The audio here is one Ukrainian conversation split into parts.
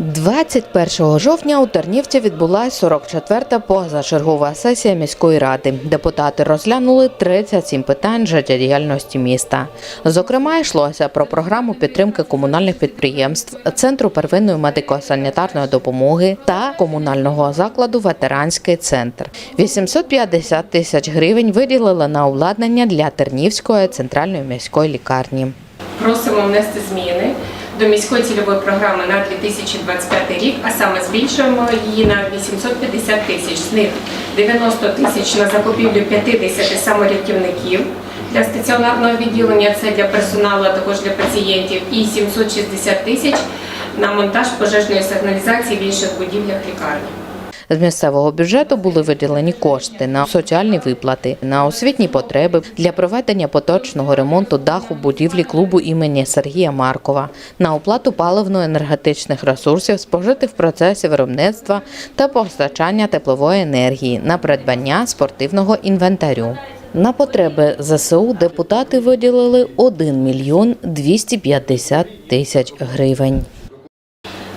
21 жовтня у Тернівці відбулася 44-та позачергова сесія міської ради. Депутати розглянули 37 питань життєдіяльності міста. Зокрема, йшлося про програму підтримки комунальних підприємств, центру первинної медико-санітарної допомоги та комунального закладу Ветеранський центр. 850 тисяч гривень виділили на обладнання для Тернівської центральної міської лікарні. Просимо внести зміни до міської цільової програми на 2025 рік, а саме збільшуємо її на 850 тисяч. З них 90 тисяч на закупівлю 50 саморятівників для стаціонарного відділення, це для персоналу, а також для пацієнтів, і 760 тисяч на монтаж пожежної сигналізації в інших будівлях лікарні. З місцевого бюджету були виділені кошти на соціальні виплати, на освітні потреби для проведення поточного ремонту даху будівлі клубу імені Сергія Маркова, на оплату паливно-енергетичних ресурсів, спожитих в процесі виробництва та постачання теплової енергії, на придбання спортивного інвентарю. На потреби ЗСУ депутати виділили 1 мільйон 250 тисяч гривень.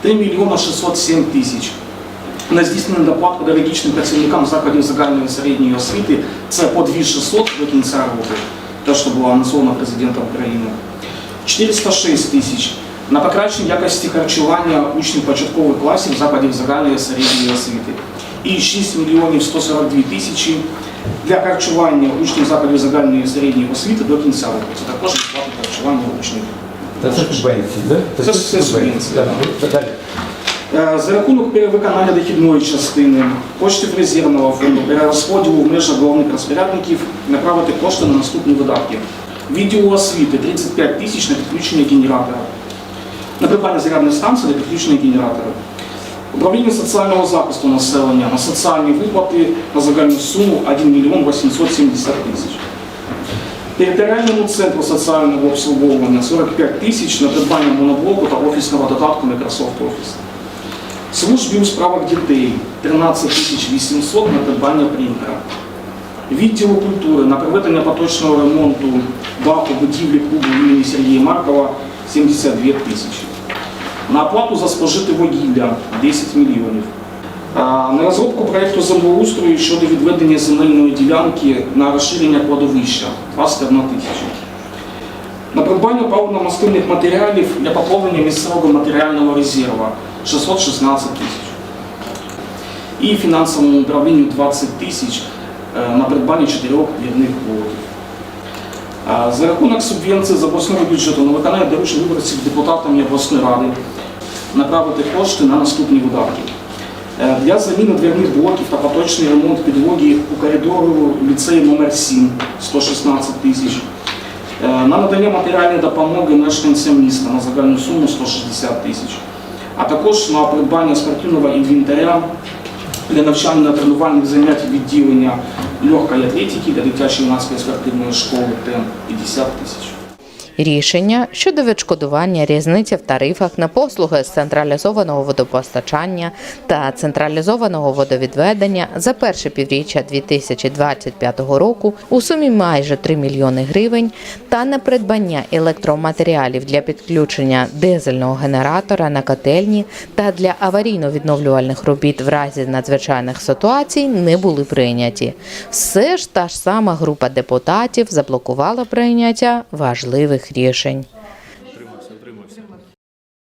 3 мільйона 607 тисяч. На здійснення доплат педагогічним працівникам закладів загальної середньої освіти це по 2600 до кінця року, те, що було анонсовано президентом України. 406 тисяч на покращення якості харчування учнів початкових класів закладів загальної середньої освіти. І 6 мільйонів 142 тисячі для харчування учнів закладів загальної середньої освіти до кінця року. Це також безплатне харчування учнів. Та це субвенції, да? Це все субвенції, Е, За рахунок перевиконання дохідної частини, коштів резервного фонду, перерозподілу в межах головних розпорядників направити кошти на наступні видатки. Відділу освіти 35 тисяч на підключення генератора. На придбання зарядної станції для підключення генератора. Управління соціального захисту населення на соціальні виплати на загальну суму 1 мільйон 870 тисяч. Територіальному центру соціального обслуговування 45 тисяч на придбання моноблоку та офісного додатку Microsoft Office. Службі у справах дітей 13 тисяч 800 на придбання принтера. Відділу культури на проведення поточного ремонту даху будівлі клубу імені Сергія Маркова 72 тисячі. На оплату за спожите вугілля 10 мільйонів. На розробку проєкту землеустрою щодо відведення земельної ділянки на розширення кладовища 21 тисяча. На придбання паливно-мастильних матеріалів для поповнення місцевого матеріального резерву 616 тисяч. І фінансовому управлінню 20 тисяч е, на придбання чотирьох вірних блоків. За рахунок субвенції з обласного бюджету на виконання доручень виборців депутатами обласної ради направити кошти на наступні видатки. Для заміни дверних блоків та поточний ремонт підлоги у коридору ліцею номер 7 116 тисяч. На надання матеріальної допомоги мешканцям міста на загальну суму 160 тисяч, а також на придбання спортивного інвентаря для навчально-тренувальних занять відділення легкої атлетики для дитячої юнацької спортивної школи ТЕМ 50 тисяч. Рішення щодо відшкодування різниці в тарифах на послуги з централізованого водопостачання та централізованого водовідведення за перше півріччя 2025 року у сумі майже 3 мільйони гривень та на придбання електроматеріалів для підключення дизельного генератора на котельні та для аварійно-відновлювальних робіт в разі надзвичайних ситуацій не були прийняті. Все ж та ж сама група депутатів заблокувала прийняття важливих рішень.